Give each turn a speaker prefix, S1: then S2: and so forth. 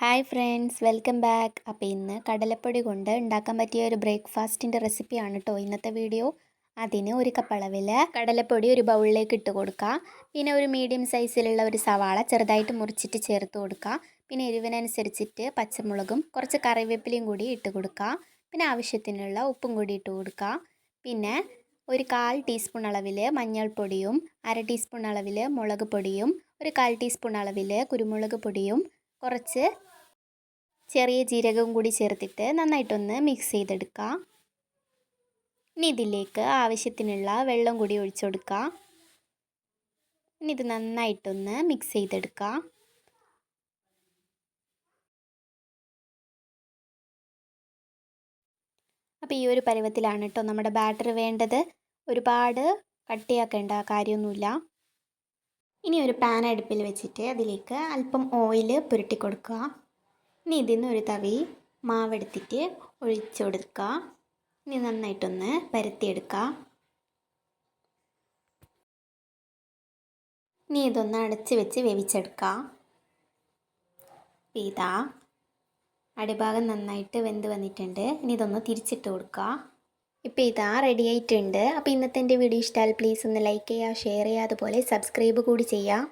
S1: Hi friends welcome back. അപ്പോൾ ഇന്ന് കടലപ്പൊടി കൊണ്ട് ഉണ്ടാക്കാൻ പറ്റിയ ഒരു ബ്രേക്ക്ഫാസ്റ്റിന്റെ റെസിപ്പിയാണ് കേട്ടോ ഇന്നത്തെ വീഡിയോ. അതിന് ഒരു കപ്പളവിൽ കടലപ്പൊടി ഒരു ബൗളിലേക്ക് ഇട്ട് കൊടുക്കുക പിന്നെ ഒരു മീഡിയം സൈസിലുള്ള ഒരു സവാള ചെറുതായിട്ട് മുറിച്ചിട്ട് ചേർത്ത് കൊടുക്കുക പിന്നെ എരിവിനനുസരിച്ചിട്ട് പച്ചമുളകും കുറച്ച് കറിവേപ്പിലയും കൂടി ഇട്ട് കൊടുക്കുക പിന്നെ ആവശ്യത്തിനുള്ള ഉപ്പും കൂടി ഇട്ട് കൊടുക്കുക പിന്നെ ഒരു കാൽ ടീസ്പൂൺ അളവിൽ മഞ്ഞൾപ്പൊടിയും അര ടീസ്പൂൺ അളവിൽ മുളക് പൊടിയും ഒരു കാൽ ടീസ്പൂൺ അളവിൽ കുരുമുളക് പൊടിയും കുറച്ച് ചെറിയ ജീരകവും കൂടി ചേർത്തിട്ട് നന്നായിട്ടൊന്ന് മിക്സ് ചെയ്തെടുക്കാം. ഇനി ഇതിലേക്ക് ആവശ്യത്തിനുള്ള വെള്ളം കൂടി ഒഴിച്ചു കൊടുക്കുക ഇനി ഇത് നന്നായിട്ടൊന്ന് മിക്സ് ചെയ്തെടുക്കാം. അപ്പോൾ ഈ ഒരു പരുവത്തിലാണ് കേട്ടോ നമ്മുടെ ബാറ്റർ വേണ്ടത്. ഒരുപാട് കട്ടിയാക്കേണ്ട കാര്യമൊന്നുമില്ല. ഇനി ഒരു പാൻ അടുപ്പിൽ വെച്ചിട്ട് അതിലേക്ക് അല്പം ഓയിൽ പുരട്ടി കൊടുക്കുക ഇനി ഇതിൽ നിന്ന് ഒരു തവി മാവെടുത്തിട്ട് ഒഴിച്ചു കൊടുക്കുക ഇനി നന്നായിട്ടൊന്ന് പരത്തിയെടുക്കുക ഇനി ഇതൊന്ന് അടച്ച് വെച്ച് വേവിച്ചെടുക്കുക ഇതാ. അടിഭാഗം നന്നായിട്ട് വെന്ത് വന്നിട്ടുണ്ട്. ഇനി ഇതൊന്ന് തിരിച്ചിട്ട് കൊടുക്കുക ഇപ്പോൾ ഇതാ റെഡി ആയിട്ടുണ്ട്. അപ്പോൾ ഇന്നത്തെ എന്റെ വീഡിയോ ഇഷ്ടമായാൽ പ്ലീസ് ഒന്ന് ലൈക്ക് ചെയ്യുക ഷെയർ ചെയ്യുക അതുപോലെ സബ്സ്ക്രൈബ് കൂടി ചെയ്യുക.